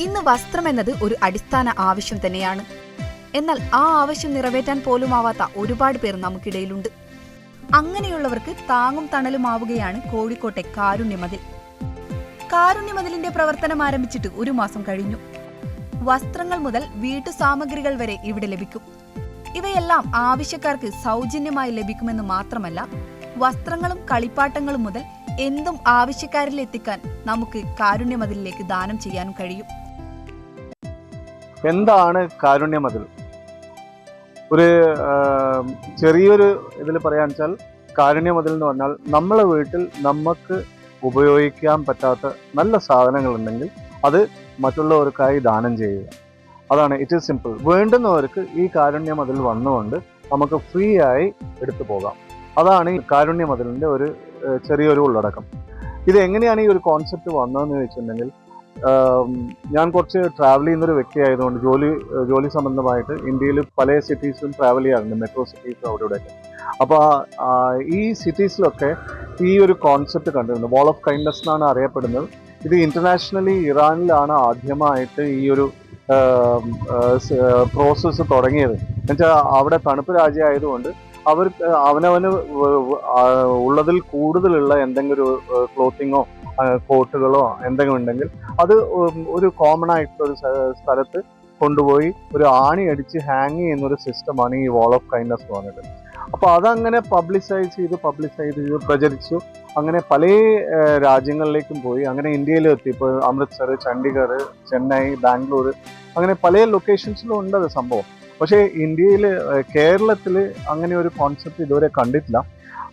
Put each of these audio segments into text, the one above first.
ഇന്ന് വസ്ത്രം എന്നത് ഒരു അടിസ്ഥാന ആവശ്യം തന്നെയാണ്. എന്നാൽ ആ ആവശ്യം നിറവേറ്റാൻ പോലുമാവാത്ത ഒരുപാട് പേർ നമുക്കിടയിലുണ്ട്. അങ്ങനെയുള്ളവർക്ക് താങ്ങും തണലും തണലുമാവുകയാണ് കോഴിക്കോട്ടെ കാരുണ്യമതിൽ. കാരുണ്യമതിലിന്റെ പ്രവർത്തനം ആരംഭിച്ചിട്ട് ഒരു മാസം കഴിഞ്ഞു. വസ്ത്രങ്ങൾ മുതൽ വീട്ടു സാമഗ്രികൾ വരെ ഇവിടെ ലഭിക്കും. ഇവയെല്ലാം ആവശ്യക്കാർക്ക് സൗജന്യമായി ലഭിക്കുമെന്ന് മാത്രമല്ല വസ്ത്രങ്ങളും കളിപ്പാട്ടങ്ങളും മുതൽ എന്തും ആവശ്യക്കാരിൽ എത്തിക്കാൻ നമുക്ക് കാരുണ്യമതിലേക്ക് ദാനം ചെയ്യാനും കഴിയും. എന്താണ് കാരുണ്യമതിൽ? ഒരു ചെറിയൊരു ഇതിൽ പറയാന്ന് വെച്ചാൽ കാരുണ്യമതിൽ എന്ന് പറഞ്ഞാൽ നമ്മളെ വീട്ടിൽ നമുക്ക് ഉപയോഗിക്കാൻ പറ്റാത്ത നല്ല സാധനങ്ങളുണ്ടെങ്കിൽ അത് മറ്റുള്ളവർക്കായി ദാനം ചെയ്യുക. അതാണ് ഇറ്റ് ഈസ് സിമ്പിൾ വേണ്ടുന്നവർക്ക് ഈ കാരുണ്യമതിൽ വന്നുകൊണ്ട് നമുക്ക് ഫ്രീ ആയി എടുത്തു പോകാം. അതാണ് ഈ കാരുണ്യ മതിലിന്റെ ഒരു ചെറിയൊരു ഉള്ളടക്കം. ഇത് എങ്ങനെയാണ് ഈ ഒരു കോൺസെപ്റ്റ് വന്നതെന്ന് ചോദിച്ചിട്ടുണ്ടെങ്കിൽ ഞാൻ കുറച്ച് ട്രാവൽ ചെയ്യുന്നൊരു വ്യക്തി ആയതുകൊണ്ട് ജോലി ജോലി സംബന്ധമായിട്ട് ഇന്ത്യയിൽ പല സിറ്റീസിലും ട്രാവൽ ചെയ്യാറുണ്ട്. മെട്രോ സിറ്റീസും അവിടെ ഇവിടെയൊക്കെ അപ്പോൾ ഈ സിറ്റീസിലൊക്കെ ഈ ഒരു കോൺസെപ്റ്റ് കണ്ടിരുന്നു. വാൾ ഓഫ് കൈൻഡ്നെസ് എന്നാണ് അറിയപ്പെടുന്നത്. ഇത് ഇന്റർനാഷണലി ഇറാനിലാണ് ആദ്യമായിട്ട് ഈ ഒരു പ്രോസസ്സ് തുടങ്ങിയത്. എന്നുവെച്ചാൽ അവിടെ തണുപ്പ് രാജ്യമായതുകൊണ്ട് അവർ അവനവന് ഉള്ളതിൽ കൂടുതലുള്ള എന്തെങ്കിലും ഒരു ക്ലോത്തിങ്ങോ കോട്ടുകളോ എന്തെങ്കിലും ഉണ്ടെങ്കിൽ അത് ഒരു കോമൺ ആയിട്ടുള്ള ഒരു സ്ഥലത്ത് കൊണ്ടുപോയി ഒരു ആണി അടിച്ച് ഹാങ് ചെയ്യുന്ന ഒരു സിസ്റ്റമാണ് ഈ വാൾ ഓഫ് കൈൻഡ്നസ് എന്ന് പറഞ്ഞിട്ട് അപ്പോൾ അതങ്ങനെ പബ്ലിസൈസ് ചെയ്ത് പബ്ലിസൈസ് ചെയ്ത് പ്രചരിച്ചു. അങ്ങനെ പല രാജ്യങ്ങളിലേക്കും പോയി. അങ്ങനെ ഇന്ത്യയിലും എത്തി. ഇപ്പോൾ അമൃത്സർ ചണ്ഡീഗഡ് ചെന്നൈ ബാംഗ്ലൂർ അങ്ങനെ പല ലൊക്കേഷൻസിലും ഉണ്ട് അത് സംഭവം. പക്ഷേ ഇന്ത്യയിൽ കേരളത്തിൽ അങ്ങനെ ഒരു കോൺസെപ്റ്റ് ഇതുവരെ കണ്ടിട്ടില്ല.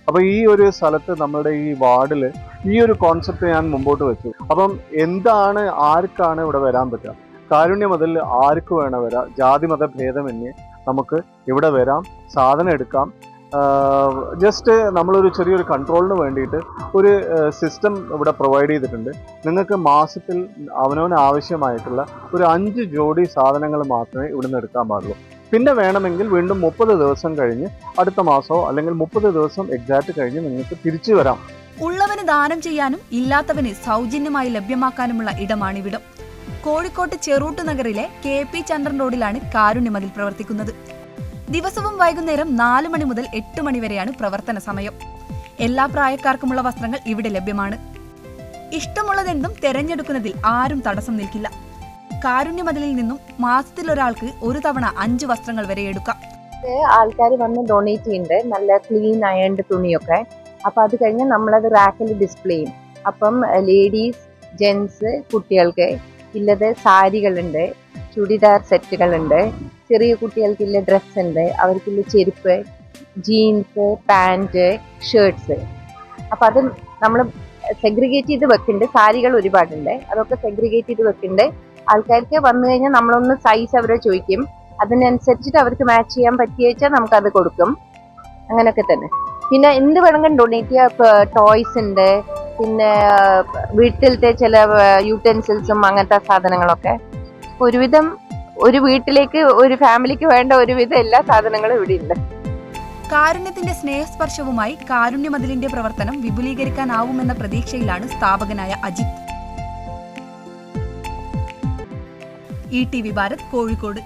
അപ്പോൾ ഈ ഒരു സ്ഥലത്ത് നമ്മുടെ ഈ വാർഡിൽ ഈ ഒരു കോൺസെപ്റ്റ് ഞാൻ മുമ്പോട്ട് വെച്ചു. അപ്പം എന്താണ് ആർക്കാണ് ഇവിടെ വരാൻ പറ്റുക? കാരുണ്യം മുതൽ ആർക്ക് വേണം വരാം? ജാതി മത ഭേദമന്യേ നമുക്ക് ഇവിടെ വരാം സാധനം എടുക്കാം. ജസ്റ്റ് നമ്മളൊരു ചെറിയൊരു കൺട്രോളിന് വേണ്ടിയിട്ട് ഒരു സിസ്റ്റം ഇവിടെ പ്രൊവൈഡ് ചെയ്തിട്ടുണ്ട്. നിങ്ങൾക്ക് മാസത്തിൽ അവനവന് ആവശ്യമായിട്ടുള്ള ഒരു അഞ്ച് ജോഡി സാധനങ്ങൾ മാത്രമേ ഇവിടുന്ന് എടുക്കാൻ പാടുള്ളൂ. പിന്നെ വേണമെങ്കിൽ വീണ്ടും മുപ്പത് ദിവസം കഴിഞ്ഞ് അടുത്ത മാസമോ അല്ലെങ്കിൽ മുപ്പത് ദിവസം എക്സാക്ട് കഴിഞ്ഞ് നിങ്ങൾക്ക് തിരിച്ചു വരാം. ഉള്ളവന് ദാനം ചെയ്യാനും ഇല്ലാത്തവന് സൗജന്യമായി ലഭ്യമാക്കാനുമുള്ള ഇടമാണിവിടം. കോഴിക്കോട്ട് ചെറൂട്ട് നഗറിലെ കെ പി ചന്ദ്രൻ റോഡിലാണ് കാരുണ്യമതിൽ പ്രവർത്തിക്കുന്നത്. ദിവസവും വൈകുന്നേരം നാല് മണി മുതൽ എട്ട് മണി വരെയാണ് പ്രവർത്തന സമയം. എല്ലാ പ്രായക്കാർക്കുമുള്ള വസ്ത്രങ്ങൾ ഇവിടെ ലഭ്യമാണ്. ഇഷ്ടമുള്ളതെന്തും തെരഞ്ഞെടുക്കുന്നതിൽ ആരും തടസ്സം നിൽക്കില്ല. കാരുണ്യമതിലിൽ നിന്നും മാസത്തിൽ ഒരാൾക്ക് ഒരു തവണ അഞ്ച് വസ്ത്രങ്ങൾ വരെ എടുക്കാം. ആൾക്കാർ വന്ന് ഡൊണേറ്റ് ചെയ്യുന്നുണ്ട് നല്ല ക്ലീൻ അയൺഡ് തുണിയൊക്കെ. അപ്പൊ അത് കഴിഞ്ഞ് നമ്മളത് റാക്കിൽ ഡിസ്പ്ലേ ചെയ്യും. അപ്പം ലേഡീസ് ജെൻസ് കുട്ടികൾക്ക് ഇല്ലത് സാരികളുണ്ട് ചുടിദാർ സെറ്റുകളുണ്ട്. ചെറിയ കുട്ടികൾക്കുള്ള ഡ്രസ്സ് ഉണ്ട്. അവർക്കുള്ള ചെരുപ്പ് ജീൻസ് പാന്റ് ഷേർട്ട്സ് അപ്പം അത് നമ്മൾ സെഗ്രിഗേറ്റ് ചെയ്ത് വെക്കുന്നുണ്ട് സാരികൾ ഒരുപാടുണ്ട്. അതൊക്കെ സെഗ്രിഗേറ്റ് ചെയ്ത് വെക്കുന്നുണ്ട് ആൾക്കാർക്ക് വന്നു കഴിഞ്ഞാൽ നമ്മളൊന്ന് സൈസ് അവരെ ചോദിക്കും. അതിനനുസരിച്ചിട്ട് അവർക്ക് മാച്ച് ചെയ്യാൻ പറ്റിയ നമുക്ക് അത് കൊടുക്കും. അങ്ങനെയൊക്കെ തന്നെ. പിന്നെ എന്ത് വേണമെങ്കിലും ഡൊണേറ്റ് ചെയ്യാം. ടോയ്സ് ഉണ്ട്. പിന്നെ വീട്ടിലത്തെ ചില യൂട്ടെൻസിൽസും അങ്ങനത്തെ സാധനങ്ങളൊക്കെ. ഒരുവിധം ഒരു വീട്ടിലേക്ക് ഒരു ഫാമിലിക്ക് വേണ്ട ഒരുവിധം എല്ലാ സാധനങ്ങളും ഇവിടെ ഉണ്ട്. കാരുണ്യത്തിന്റെ സ്നേഹസ്പർശവുമായി കാരുണ്യമതിലിന്റെ പ്രവർത്തനം വിപുലീകരിക്കാനാവുമെന്ന പ്രതീക്ഷയിലാണ് സ്ഥാപകനായ Ajith. E T V Bharat Kozhikode